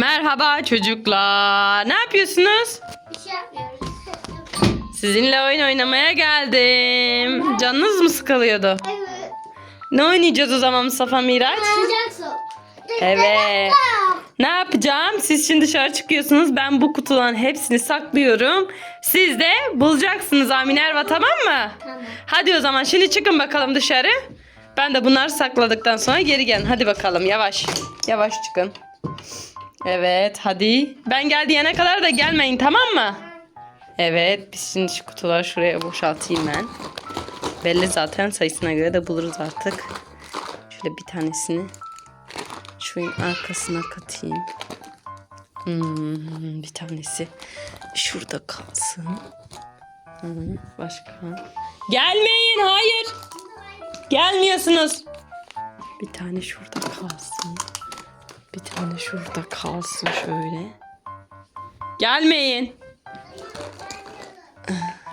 Merhaba çocuklar. Ne yapıyorsunuz? Bir şey yapmıyoruz. Sizinle oyun oynamaya geldim. Canınız mı sıkılıyordu? Evet. Ne oynayacağız o zaman Mustafa Miraç? Sıcak su. Evet. Ne yapacağım? Siz şimdi dışarı çıkıyorsunuz. Ben bu kutuların hepsini saklıyorum. Siz de bulacaksınız Aminerva tamam mı? Tamam. Hadi o zaman şimdi çıkın bakalım dışarı. Ben de bunları sakladıktan sonra geri gelin. Hadi bakalım yavaş. Yavaş çıkın. Evet hadi. Ben gel diyene kadar da gelmeyin tamam mı? Evet biz şimdi şu kutuları şuraya boşaltayım ben. Belli zaten sayısına göre de buluruz artık. Şöyle bir tanesini şunun arkasına katayım. Hmm, bir tanesi şurada kalsın. Hı, başka. Gelmeyin hayır. Gelmiyorsunuz. Bir tane şurada kalsın. Bir tane şurada kalsın şöyle. Gelmeyin.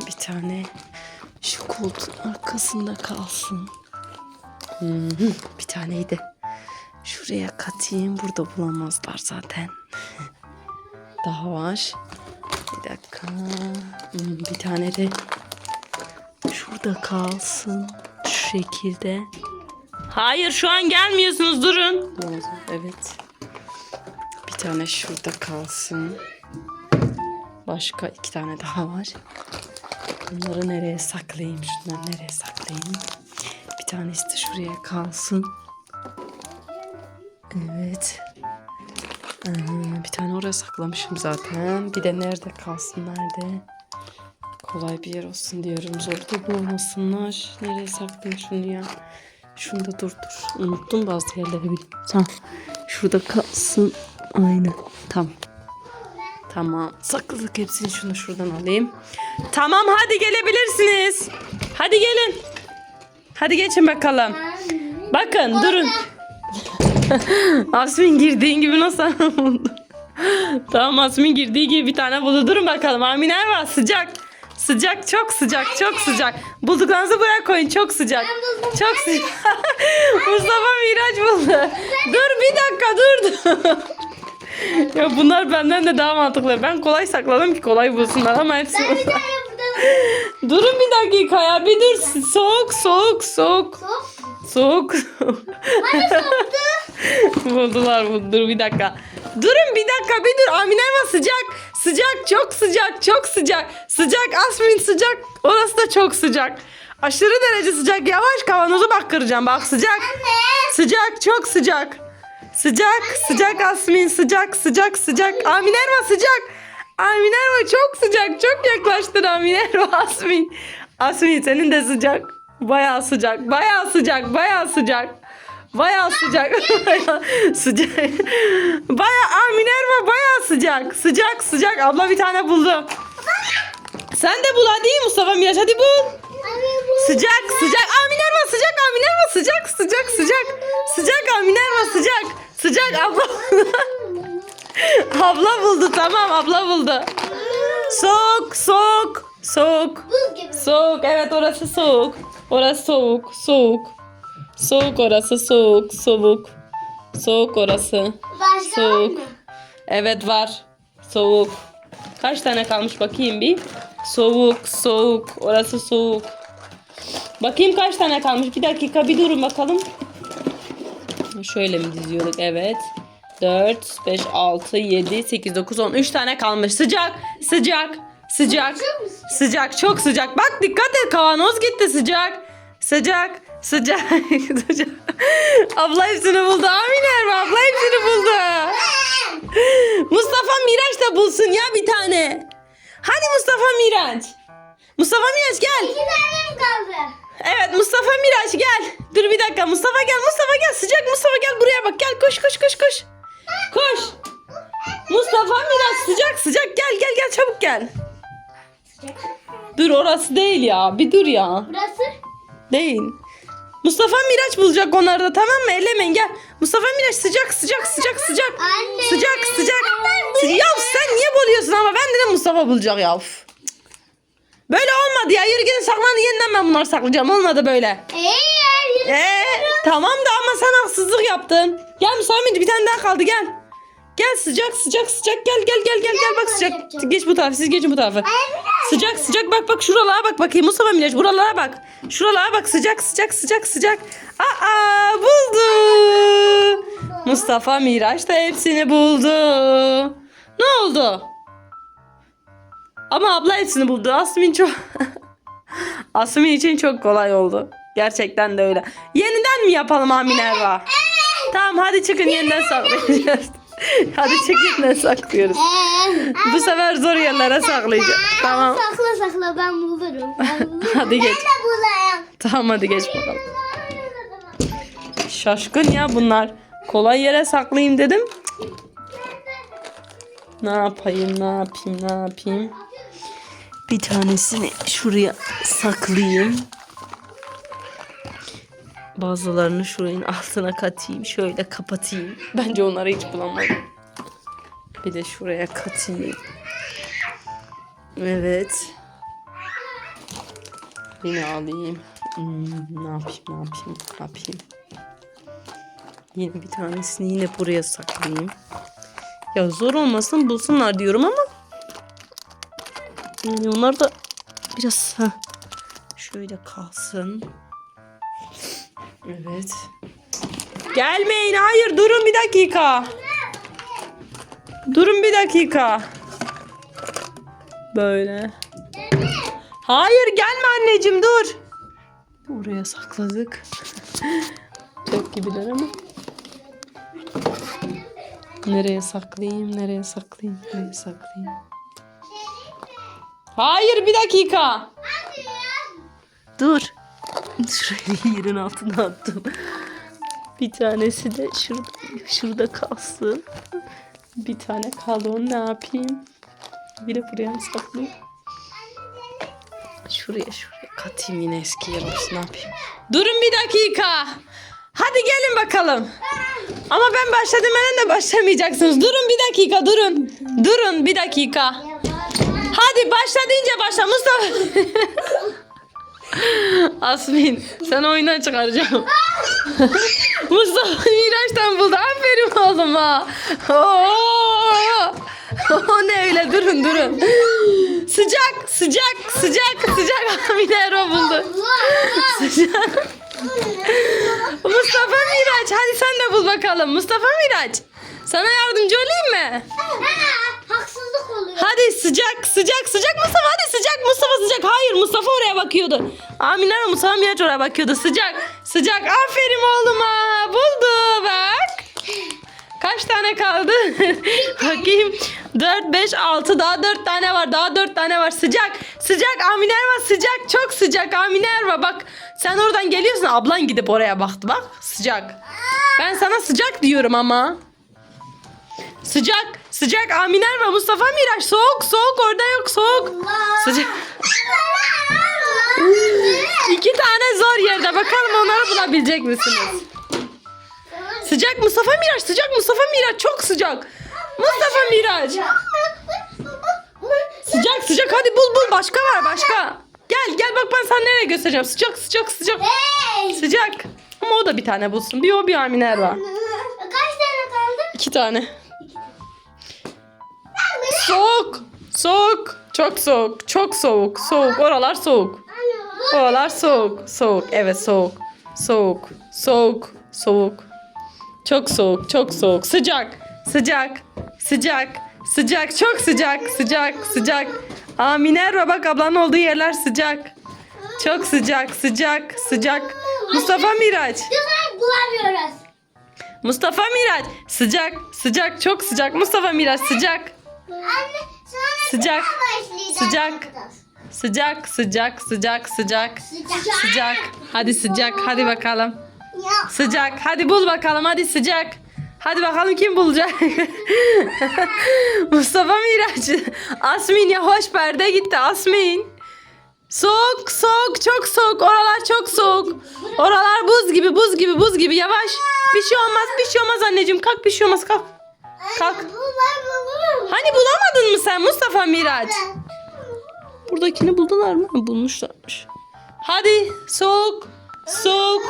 Bir tane şu koltuğun arkasında kalsın. Bir taneyi de şuraya katayım. Burada bulamazlar zaten. Daha var. Bir dakika. Bir tane de şurada kalsın. Şu şekilde. Hayır şu an gelmiyorsunuz durun. Evet. Tane şurada kalsın. Başka iki tane daha var. Bunları nereye saklayayım? Şunları nereye saklayayım? Bir tanesi de şuraya kalsın. Evet. Ee, bir tane oraya saklamışım zaten. Bir de nerede kalsın? Nerede? Kolay bir yer olsun diyorum. Zor da bulmasınlar. Nereye saklayayım şunu ya? Şunda dur dur. Unuttum bazı yerleri bil. Tamam. Şurada kalsın. Aynen. Tamam. Tamam. Sakladık hepsini şunu şuradan alayım. Tamam hadi gelebilirsiniz. Hadi gelin. Hadi geçin bakalım. Bakın durun. Asmin girdiğin gibi nasıl buldu? tamam Asmin girdiği gibi bir tane buldu. Durun bakalım. Aminer var sıcak. Sıcak çok sıcak çok sıcak. Bulduklarınızı buraya koyun çok sıcak. Ben buldum. Çok sıcak. Mustafa Miraç buldu. Dur bir dakika dur. Ya bunlar benden de daha mantıklı. Ben kolay sakladım ki kolay bulsunlar ama hepsi Ben bir tane Durun bir dakika ya bir dur. Soğuk soğuk soğuk. Soğuk. Soğuk. Hani soğuktu? Buldular buldu. Dur bir dakika. Durun bir dakika bir dur. Aminerva sıcak. Sıcak çok sıcak çok sıcak. Sıcak Asmin sıcak. Orası da çok sıcak. Aşırı derece sıcak. Yavaş kavanozu bak kıracağım. Bak sıcak. Anne. Sıcak çok sıcak. Sıcak sıcak Asmin sıcak sıcak sıcak. Aminerva sıcak. Aminerva çok sıcak. Çok yaklaştın Aminerva Asmin. Asmin senin de sıcak. Bayağı sıcak. Bayağı sıcak. Bayağı sıcak. Bayağı sıcak. Bayağı sıcak. Bayağı Aminerva bayağı sıcak. Sıcak sıcak. Abla bir tane buldu. Sen de bul hadi Mustafa Miraç hadi bul. Sıcak abla. abla buldu tamam abla buldu. Soğuk soğuk soğuk. Soğuk evet orası soğuk. Orası soğuk soğuk. Soğuk orası soğuk soğuk. Soğuk orası. Başka Soğuk. mı? Evet var. Soğuk. Kaç tane kalmış bakayım bir. Soğuk, soğuk. Orası soğuk. Bakayım kaç tane kalmış. Bir dakika bir durun bakalım. Şöyle mi diziyorduk? Evet. 4, 5, 6, 7, 8, 9, 10. 3 tane kalmış. Sıcak, sıcak, sıcak. Sıcak, çok sıcak. Bak dikkat et kavanoz gitti sıcak. Sıcak, sıcak, sıcak. Abla hepsini buldu. Amin Erva abla hepsini buldu. Mustafa Miraç da bulsun ya bir tane. Hadi Mustafa Miraç. Mustafa Miraç gel. İki tane mi kaldı? Evet Mustafa Miraç gel. Dur bir dakika Mustafa gel. Mustafa gel. Sıcak Mustafa gel buraya bak. Gel koş koş koş koş. Koş. Mustafa Miraç sıcak sıcak gel gel gel çabuk gel. Dur orası değil ya. Bir dur ya. Burası? Değil. Mustafa Miraç bulacak onları da tamam mı? Ellemeyin gel. Mustafa Miraç sıcak sıcak sıcak sıcak. Anne. Sıcak sıcak. Ya sen niye buluyorsun ama ben dedim Mustafa bulacak ya. Böyle olmadı ya. Yürü yeniden ben bunları saklayacağım. Olmadı böyle. Eğer Ee, tamam da ama sen haksızlık yaptın. Gel Miraç bir tane daha kaldı gel. Gel sıcak sıcak sıcak gel gel gel gel gel bak sıcak. yapacağım. Geç bu tarafa siz geçin bu tarafa. Sıcak sıcak bak bak şuralara bak bakayım Mustafa Miraç buralara bak. Şuralara bak sıcak sıcak sıcak sıcak. Aa buldu. Mustafa Miraç da hepsini buldu. Ne oldu? Ama abla hepsini buldu. Asmin çok... Asmin için çok kolay oldu. Gerçekten de öyle. Yeniden mi yapalım Amin Erva? Tamam hadi çıkın yeniden saklayacağız. hadi çık yeniden saklıyoruz. Bu sefer zor yerlere saklayacağız. Tamam. Sakla sakla ben bulurum. Ben bulurum. Hadi geç. Ben de bulayım. Tamam hadi geç bakalım. Şaşkın ya bunlar. Kolay yere saklayayım dedim. Ne yapayım, ne yapayım, ne yapayım? Bir tanesini şuraya saklayayım. Bazılarını şuranın altına katayım. Şöyle kapatayım. Bence onları hiç bulamadım. Bir de şuraya katayım. Evet. Yine alayım. Hmm, ne yapayım, ne yapayım, ne yapayım? Yine bir tanesini yine buraya saklayayım. Ya zor olmasın bulsunlar diyorum ama. Yani onlar da biraz ha şöyle kalsın. Evet. Gelmeyin. Hayır durun bir dakika. Durun bir dakika. Böyle. Hayır gelme anneciğim dur. Oraya sakladık. Çok gibiler ama. Nereye saklayayım? Nereye saklayayım? Nereye saklayayım? Hayır bir dakika. Dur. Şurayı yerin altına attım. Bir tanesi de şurada, şurada kalsın. Bir tane kaldı onu ne yapayım? Bir de buraya mı saklayayım? Şuraya şuraya katayım yine eski yer olsun ne yapayım? Durun bir dakika. Hadi gelin bakalım. Ama ben başladım ben de başlamayacaksınız. Durun bir dakika durun. Durun bir dakika. Hadi başla deyince başla Mustafa. Asmin sen oyundan çıkaracağım. Mustafa Miraç'tan buldu. Aferin oğluma. Oo. O ne öyle durun durun. Sıcak sıcak sıcak sıcak Amine Ero buldu. Sıcak. Mustafa Miraç hadi sen de bul bakalım. Mustafa Miraç. Sana yardımcı olayım mı? Ha, haksızlık oluyor. Hadi sıcak sıcak sıcak Mustafa hadi sıcak Mustafa sıcak. Hayır Mustafa oraya bakıyordu. Amine Hanım Mustafa Miraç oraya bakıyordu. Sıcak sıcak aferin oğluma. Buldu bak. Kaç tane kaldı? Bakayım. 4, 5, 6 daha 4 tane var. Daha 4 tane var. Sıcak. Sıcak Amine Erva sıcak. Çok sıcak Amine Erva. Bak sen oradan geliyorsun. Ablan gidip oraya baktı bak. Sıcak. Ben sana sıcak diyorum ama. Sıcak. Sıcak Amine Erva Mustafa Miraç. Soğuk soğuk orada yok soğuk. Sıcak. İki tane zor yerde. Bakalım onları bulabilecek misiniz? Sıcak Mustafa Miraç. Sıcak Mustafa Miraç. Çok sıcak. Mustafa Miraç. Sıcak sıcak. Hadi bul bul. Başka var başka. Gel gel bak ben sana nereye göstereceğim. Sıcak sıcak sıcak. Hey! Sıcak. Ama o da bir tane bulsun. Bir o bir Aminer var. Kaç tane kaldı? İki tane. Soğuk. Soğuk. Çok soğuk. Çok soğuk. Soğuk. Oralar soğuk. Oralar soğuk. Soğuk. Evet soğuk. Soğuk. Soğuk. Soğuk. Çok soğuk. Çok soğuk. Sıcak. Sıcak. Sıcak. Sıcak. Çok sıcak. Sıcak. Sıcak. Aa Minerva bak ablanın olduğu yerler sıcak. Çok sıcak. Sıcak. Sıcak. Mustafa Miraç. Mustafa Miraç. Sıcak. Sıcak. Çok sıcak. Mustafa Miraç sıcak. Anne sonra Sıcak. Sıcak. Sıcak. Sıcak. Sıcak. Sıcak. Sıcak. Hadi sıcak. Hadi bakalım. Sıcak. Hadi bul bakalım. Hadi sıcak. Hadi bakalım kim bulacak? Mustafa Miraç. Asmin yavaş perde gitti. Asmin. Soğuk, soğuk, çok soğuk. Oralar çok soğuk. Oralar buz gibi, buz gibi, buz gibi. Yavaş. Bir şey olmaz, bir şey olmaz anneciğim. Kalk, bir şey olmaz. Kalk. Kalk. Bunlar. Hani bulamadın mı sen Mustafa Miraç? Buradakini buldular mı? Bulmuşlarmış. Hadi soğuk, Soğuk.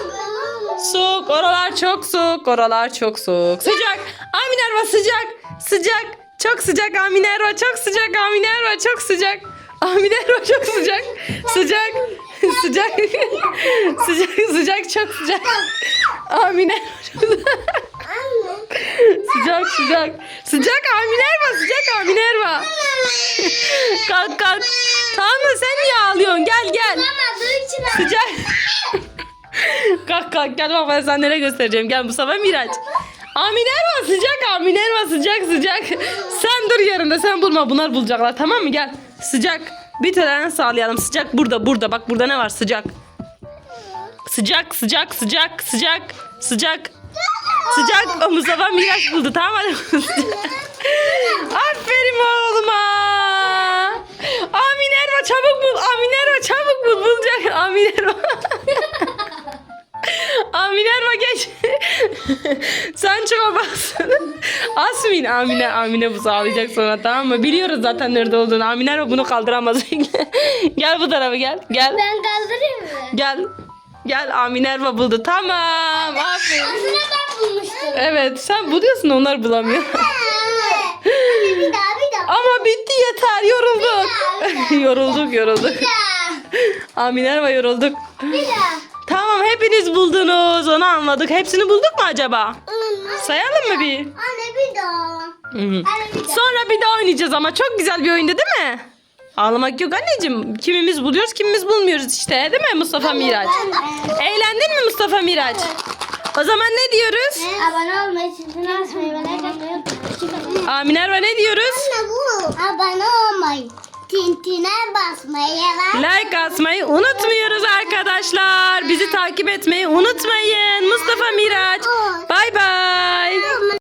Soğuk. Oralar çok soğuk. Oralar çok soğuk. Sıcak. Aminerva sıcak. Sıcak. Çok sıcak Aminerva. Çok sıcak Aminerva. Çok sıcak. Aminerva çok sıcak. Sıcak. sıcak. sıcak. Sıcak. Çok sıcak. Aminerva çok sıcak. Sıcak. Sıcak Aminerva. Sıcak Aminerva. kalk kalk. Tamam mı? Sen niye ağlıyorsun? Gel gel. Sıcak. kalk kalk gel bak ben sana nereye göstereceğim. Gel Mustafa Miraç. Aminerva sıcak Aminerva sıcak sıcak. Sen dur yerinde sen bulma bunlar bulacaklar tamam mı gel. Sıcak. Bir tane sağlayalım. Sıcak burada burada bak burada ne var sıcak. Sıcak sıcak sıcak sıcak sıcak. Sıcak Mustafa Miraç buldu tamam hadi. Aferin oğluma. Aminerva çabuk bul. Aminerva çabuk bul. Bulacak. Aminerva. Aminerva geç. Sen çok baksana. Asmin Amine. Amine bu sağlayacak sonra tamam mı? Biliyoruz zaten nerede olduğunu. Aminerva bunu kaldıramaz. gel bu tarafa gel. Gel. Ben kaldırayım mı? Gel. Gel Aminerva buldu. Tamam. Aferin. Aslında ben bulmuştum. Evet sen buluyorsun onlar bulamıyor. Hadi bir daha bir daha. Ama bitti yeter yorulduk. yorulduk yorulduk. Bir daha. Aminerva yorulduk. Bir daha. Tamam hepiniz buldunuz onu anladık. Hepsini bulduk mu acaba? Anne, Sayalım mı bir? Anne bir daha. Hı. Anne bir daha. Sonra bir daha oynayacağız ama çok güzel bir oyundu değil mi? Ağlamak yok anneciğim. Kimimiz buluyoruz kimimiz bulmuyoruz işte değil mi Mustafa Miraç? Eğlendin mi Mustafa Miraç? O zaman ne diyoruz? Abone olmayı, çizgini açmayı ve like atmayı unutmayın. Aminerva ne diyoruz? Anne bu. Abone olmayı, tintine basmayı ve Like atmayı unutmuyoruz arkadaşlar. Bizi takip etmeyi unutmayın. Mustafa Miraç. Bay bay.